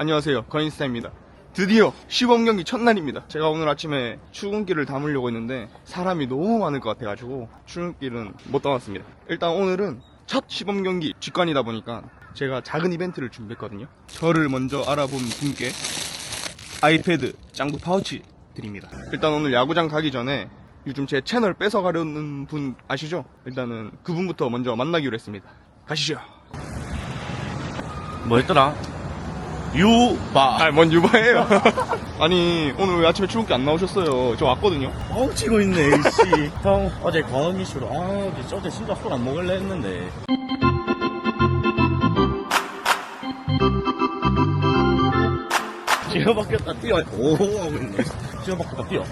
안녕하세요. 건인스타입니다. 드디어 시범 경기 첫날입니다. 제가 오늘 아침에 출근길을 담으려고 했는데 사람이 너무 많을 것 같아가지고 출근길은 못 담았습니다. 일단 오늘은 첫 시범 경기 직관이다 보니까 제가 작은 이벤트를 준비했거든요. 저를 먼저 알아본 분께 아이패드 짱구 파우치 드립니다. 일단 오늘 야구장 가기 전에 요즘 제 채널 뺏어가려는 분 아시죠? 일단은 그분부터 먼저 만나기로 했습니다. 가시죠. 뭐였더라? 유바. 아, 뭔 유바예요? 아니, 오늘 왜 아침에 출근길 안 나오셨어요? 저 왔거든요. 뻥 치고 있네, 씨. 형, 어제 과음 이슈로, 아, 어제 진짜 술 안 먹을래 했는데. 지어 바뀌었다, 뛰어. 오, 하고 있네. 지어 바뀌었다, 뛰어.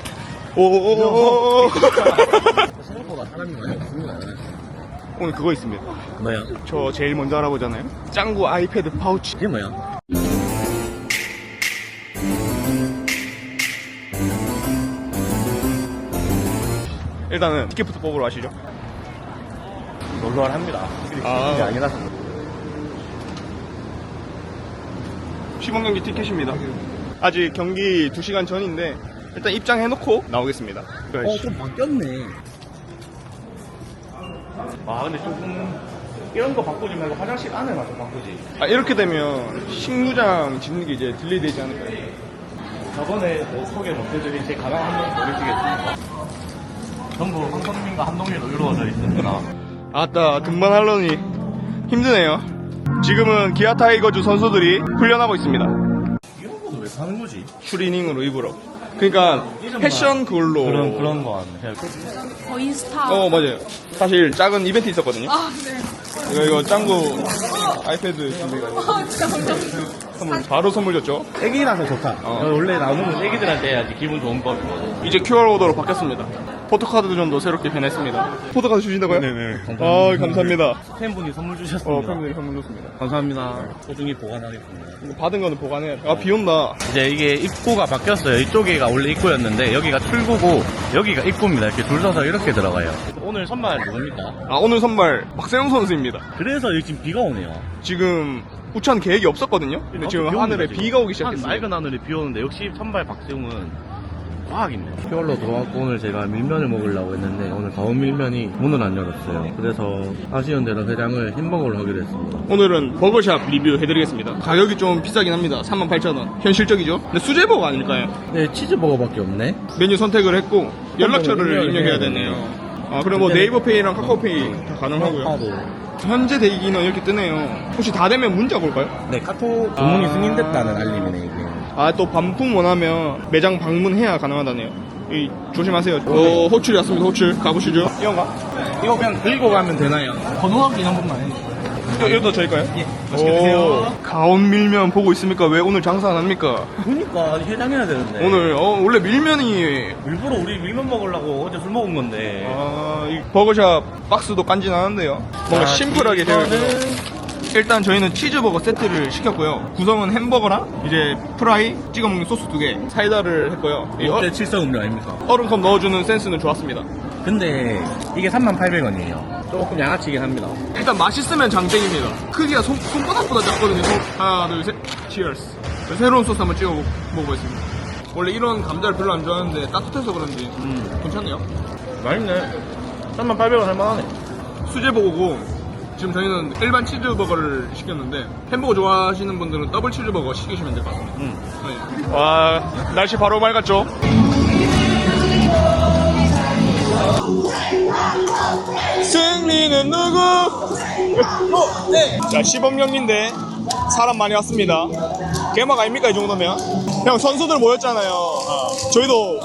오오오오. 생각보다 사람이 많이 없습니다. 오늘 그거 있습니다. 뭐야? 저 제일 먼저 알아보잖아요. 짱구 아이패드 파우치. 그게 뭐야? 일단은 티켓부터 뽑으러 가시죠. 놀러를 합니다. 아. 이게 아니라서. 시범 경기 티켓입니다. 아직 경기 2시간 전인데 일단 입장해놓고 나오겠습니다. 어, 좀 바뀌었네. 아, 근데 조금, 이런 거 바꾸지 말고 화장실 안에만 좀 바꾸지. 아, 이렇게 되면 식무장 짓는 게 이제 딜레이 되지 않을까요? 저번에 뭐 소개 못해드린 제 가방 한번 보내시겠습니까? 전부 황선민과 한동일로 이루어져 있습니다. 아따, 등반 하려니 힘드네요. 지금은 기아 타이거즈 선수들이 훈련하고 있습니다. 이런 거는 왜 사는 거지? 슈리닝으로 입으러. 그러니까 패션 그걸로. 그런, 그런 거안 해. 거의 스타. 어 맞아요. 사실 작은 이벤트 있었거든요. 아, 네. 이거 이거 짱구 아이패드 준비가 아, 진짜 완전. 선물 바로 선물 줬죠. 애기라서 좋다. 어. 원래 나오는 애기들한테 해야지 기분 좋은 법이거든. 이제 QR 코드로 바뀌었습니다. 포토카드 전도 새롭게 변했습니다. 포토카드 주신다고요? 네네. 아 감사합니다. 팬분이 선물 어 주셨습니다. 팬분들이 선물 줬습니다. 감사합니다. 소중히 보관하겠습니다. 이거 받은 거는 보관해. 아 비 온다. 이제 이게 입구가 바뀌었어요. 이쪽에가 원래 입구였는데 여기가 출구고 여기가 입구입니다. 이렇게 줄 서서 이렇게 들어가요. 오늘 선발 누굽니까? 아 오늘 선발 박세용 선수입니다. 그래서 여기 지금 비가 오네요. 지금 우천 계획이 없었거든요. 근데 지금 비 하늘에 지금. 비가 오기 한 시작했어요. 맑은 하늘에 비 오는데 역시 선발 박세웅은 과학이네요. 퓨얼로 들어왔고 오늘 제가 밀면을 먹으려고 했는데 오늘 가온 밀면이 문을 안 열었어요. 그래서 아쉬운 대로 회장을 햄버거로 하기로 했습니다. 오늘은 버거샵 리뷰 해드리겠습니다. 가격이 좀 비싸긴 합니다. 38,000원. 현실적이죠? 근데 수제버거 아닐까요? 네, 치즈버거밖에 없네. 메뉴 선택을 했고 연락처를 입력해야 해야 되네요. 아 그리고 뭐 그때는- 네이버 페이랑 카카오페이 다 가능하고요. 카드. 현재 대기는 이렇게 뜨네요. 혹시 다 되면 문자 볼까요? 네, 카톡 아. 주문이 승인됐다는 알림이네 이게. 아 또 반품 원하면 매장 방문해야 가능하다네요. 이, 조심하세요. 어, 호출이 왔습니다. 호출 가보시죠. 이건가? 이거 그냥 들고 가면 되나요? 번호 확인 한 번만 해. 이거, 이것도 저희가요? 예, 맛있게 드세요. 가온 밀면 보고 있습니까? 왜 오늘 장사 안 합니까? 그러니까 해장해야 되는데. 오늘 어, 원래 밀면이 일부러 우리 밀면 먹으려고 어제 술 먹은 건데. 아, 이 버거샵 박스도 간지나는데요. 뭔가 아, 심플하게 되어 있어요. 이거는 일단 저희는 치즈버거 세트를 시켰고요. 구성은 햄버거랑 이제 프라이 찍어 먹는 소스 두 개, 사이다를 했고요. 이 어, 롯데 칠성 음료 아닙니까? 얼음컵 넣어주는 센스는 좋았습니다. 근데 이게 3800원이에요. 조금 양아치긴 합니다. 일단 맛있으면 장땡입니다. 크기가 손, 손바닥보다 작거든요. 손- 하나, 둘, 셋. 치얼스. 새로운 소스 한번 찍어 먹- 먹어보겠습니다. 원래 이런 감자를 별로 안 좋아하는데 따뜻해서 그런지 음. 괜찮네요. 맛있네. 3800원 할만하네. 수제버거고 지금 저희는 일반 치즈버거를 시켰는데 햄버거 좋아하시는 분들은 더블 치즈버거 시키시면 될 것 같습니다. 음. 네. 와 날씨 바로 맑았죠? 승리는 누구? 어, 네. 자 시범 경기인데 사람 많이 왔습니다. 개막 아닙니까 이 정도면? 형 선수들 모였잖아요. 저희도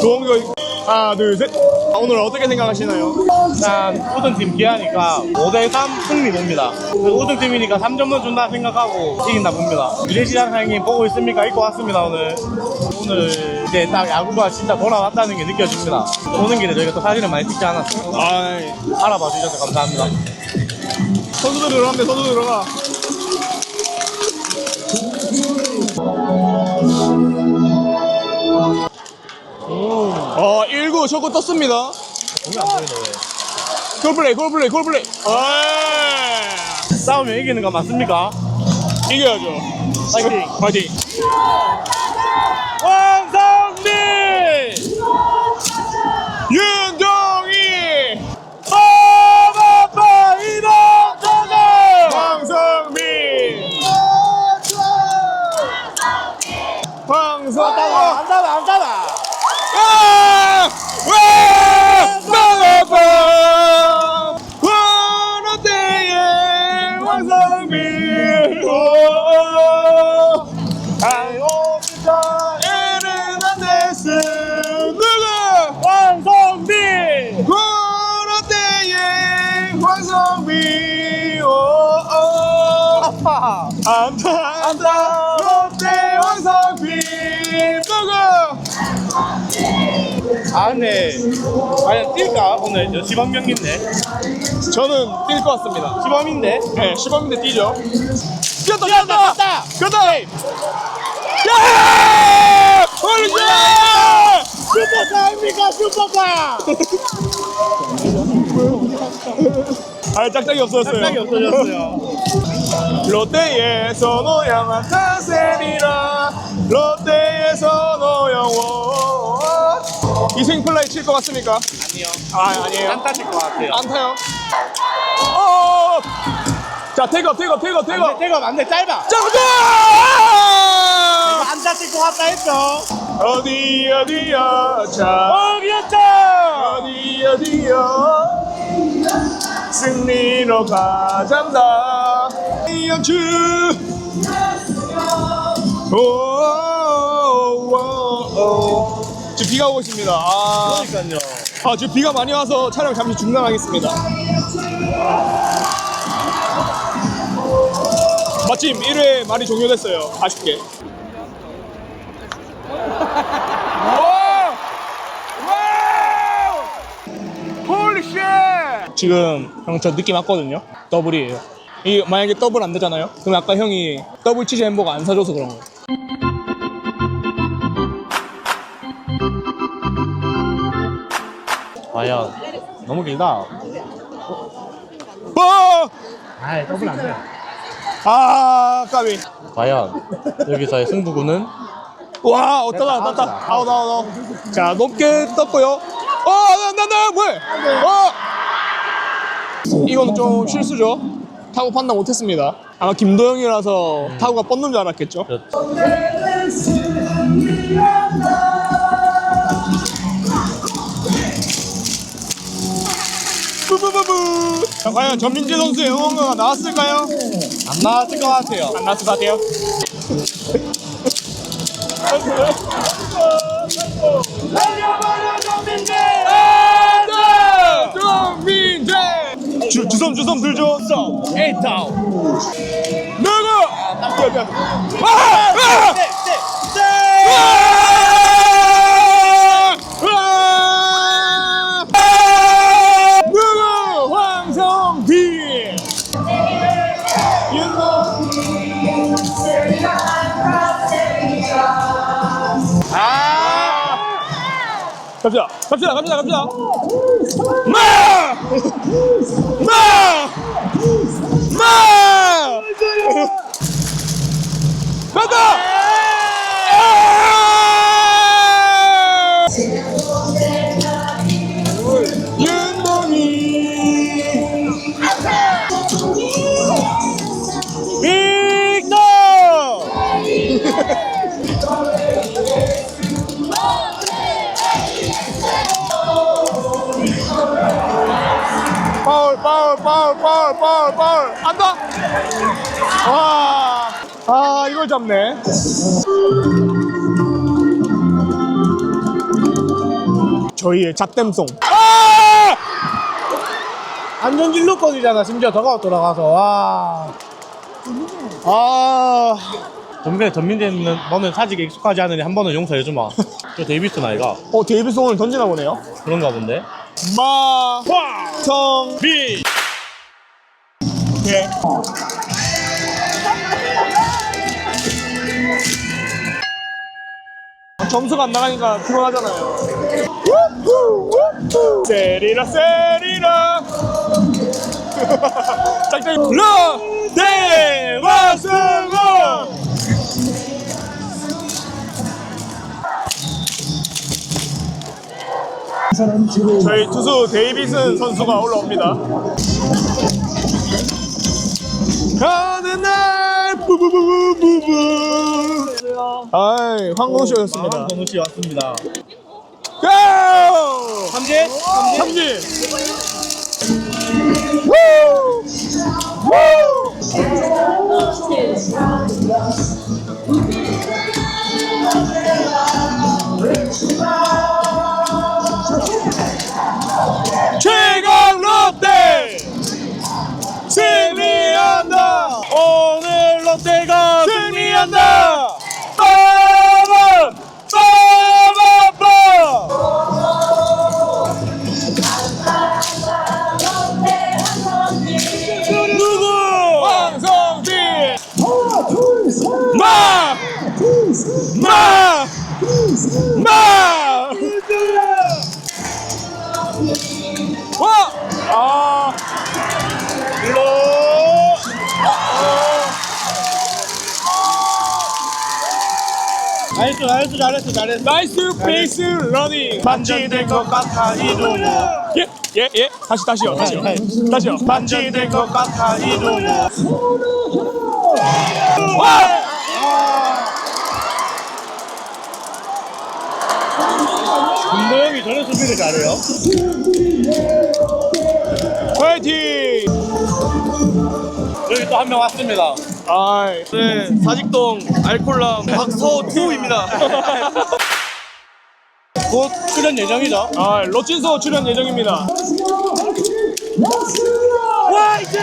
좋은 거 하나 둘 셋. 아, 오늘 어떻게 생각하시나요? 일단 우승팀 기아니까 5대3 승리 봅니다. 우승팀이니까 3점만 준다 생각하고 이긴다 봅니다. 유재시장 사장님 보고 있습니까? 입고 왔습니다 오늘. 오늘 이제 딱 야구가 진짜 돌아왔다는 게 느껴집니다. 오는 길에 저희가 또 사진을 많이 찍지 않았어요. 아이, 알아봐 주셔서 감사합니다. 선수들 들어가면 선수 들어가. 어, 1구 저거 떴습니다. 골플레이, 골플레이, 골플레이. 아, 싸우면 이기는 거 맞습니까? 이겨야죠. 파이팅! 파이팅. 아 근데 과연 뛸까? 오늘 저 시범 경기인데 저는 뛸 것 같습니다. 시범인데 네, 시범인데 뛰죠. 뛰었다, 뛰었다, 뛰었다! 간다! 야! 올리자! 슈퍼카입니까 슈퍼카! 아, 짝짝이 없었어요. 짝짝이 없어졌어요 롯데에서 노영한 카세리라 롯데에서 노영원 이생플라이 칠 것 같습니까? 아니요 아, 아니에요. 안 따질 것 같아요 안 타요. 어! 자, 테이크업, 테이크업, 테이크업, 테이크업. 안돼 태가 안돼 짧아 자, 가자! 안 따질 것 같다 했죠 어디 어디야 자 어기였죠 어디 어디야 승리로 가잔다 이연주 오오오 비가 오고 있습니다. 아, 그러니까요. 아 지금 비가 많이 와서 촬영 잠시 중단하겠습니다. 마침 1회 말이 종료됐어요. 아쉽게. 지금 형 저 느낌 왔거든요? 더블이에요. 이 만약에 더블 안 되잖아요? 그럼 아까 형이 더블 치즈 햄버거 안 사줘서 그런 거예요 과연 너무 길다. 어! 아이 더블 안 돼. 아 까비. 과연 여기서의 승부구는? 와 어떠다 어떠다 아웃 아웃 아웃 자 높게 떴고요. 어나나나 뭐해? 어! 이거는 좀 실수죠. 타구 판단 못했습니다. 아마 김도영이라서 타구가 뻗는 줄 알았겠죠? 뿌 뿌뿌뿌 자, 과연 전민재 선수의 응원가가 나왔을까요? 안 나왔을 것 같아요 안 나왔을 것 같아요 정민재 주, 주섬 주섬 들죠 에이타운 누구 아! 아! 아! 갑시다 갑시다 갑시다 갑시다 마! 마! 마! 간다! 와, 아 이걸 잡네. 저희의 잡댐송. 아! 안전진로 거리잖아 심지어 더가웃 돌아가서. 와. 아. 전민재 전민재는 너는 사직에 익숙하지 않으니 한 번은 용서해주마. 저 데이비스 나이가 어, 데이비스 오늘 던지나 보네요. 그런가 본데? 마성비 예. 점수가 안 나가니까 불안하잖아요. 세리라 세리라. 짝짝이 불러. 네, 대화승호 저희 투수 데이비슨 선수가 올라옵니다. 가는 날! 부부부부부부. 아이 황공쇼였습니다. 건우 씨 왔습니다. 고! 삼진? 삼진. 최강 롯데 승리한다. 오늘 롯데가 승리한다. 잘했어, 잘했어, 잘했어, 잘했어. 나이스 베이스 러닝 반지 될 것 같아, 이종우. 예, 예, 예. 다시, 다시요, 다시요. 다시요. 반지 될 것 같아, 이종우. 와! 김도영이 저런 수비를 잘해요. 화이팅! 여기 또 한 명 왔습니다. 아이, 네, 사직동 알콜람 박서투입니다. 곧 출연 예정이죠. 아, 로친소 출연 예정입니다. 화이팅!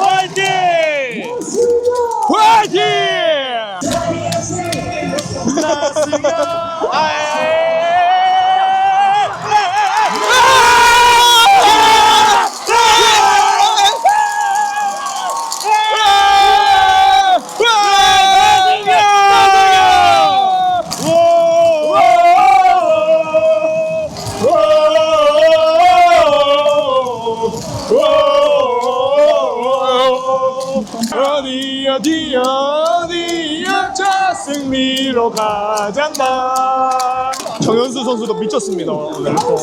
화이팅! 화이팅! 어디 로 가잔다 정현수 선수도 미쳤습니다 오늘 또.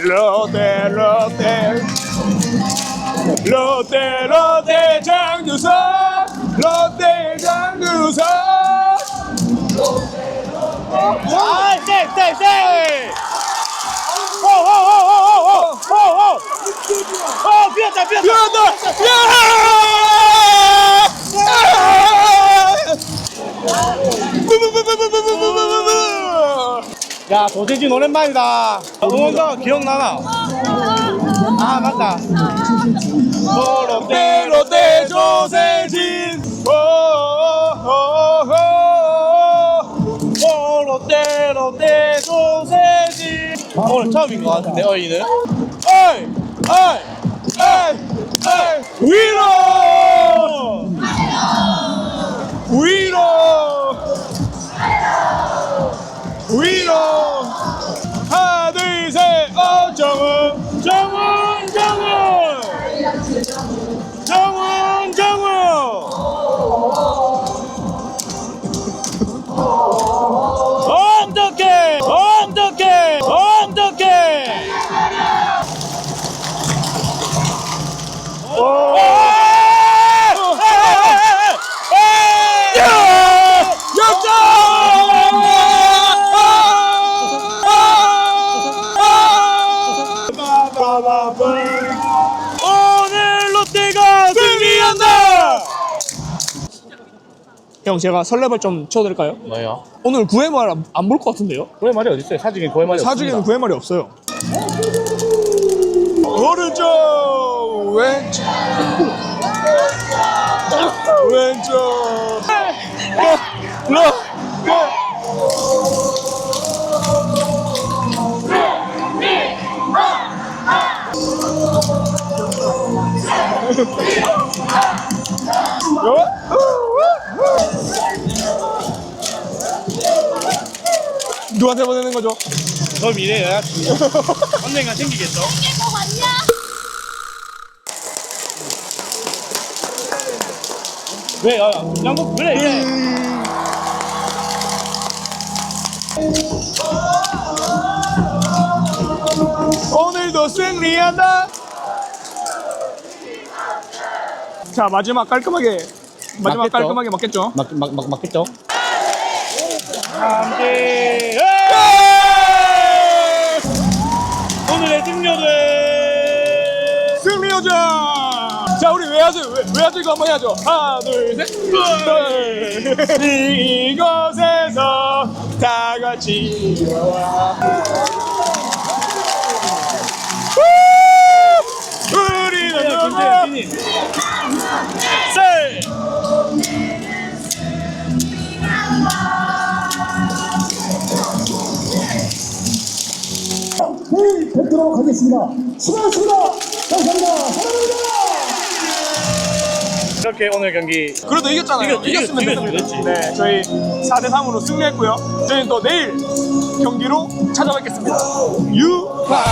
롯데 롯데 롯데 롯데 장두석 롯데 장두석 아, 쎄, 쎄, 쎄! 호, 호, 호, 호, 호, 호, 호! 어, 비었다, 비었다! 야다. 야 야, 도세진 오랜만이다. 응원가 기억나나? 아, 맞다. 롯데 롯데 조세진 오호호호 오, 롯데, 롯데, 소세지. 오늘 처음인 것 같은데, 어이는? 어이 어이 어이 어이 위로 위로 위로 하나 둘셋 어, 정훈, 정훈! 정훈, 형 제가 설레발 좀 쳐드릴까요? 뭐요? 오늘 9회 말 안 볼 것 같은데요? 고의 말이 어딨어요? 사직에 고의 말이 사직에는 9회 말이 없어요 오른쪽 왼쪽 왼쪽 러, 러. 누구한테 보내는 거죠? 저 미래 여자친구 언젠가 생기겠죠? 왜? 야, 야, 양국 그래 그래 오늘도 승리한다. 자 마지막 깔끔하게 마지막 맞겠죠? 깔끔하게 맞겠죠? 막, 막, 막, 맞겠죠? 함께 승리요정. 자 우리 외야들 외- 외야들 이거 한번 해야죠. 하나 둘 셋. 둘. 이곳에서 다 같이 우! 우리는 누구야? 김태현 님 세. 내일 뵙도록 하겠습니다. 수고하셨습니다. 감사합니다. 사랑합니다. 이렇게 오늘 경기 그래도 이겼잖아요. 이겼- 이겼으면 이겼- 됐습니다. 이겼지. 네, 저희 4대 3으로 승리했고요. 저희는 또 내일 경기로 찾아뵙겠습니다. 유파.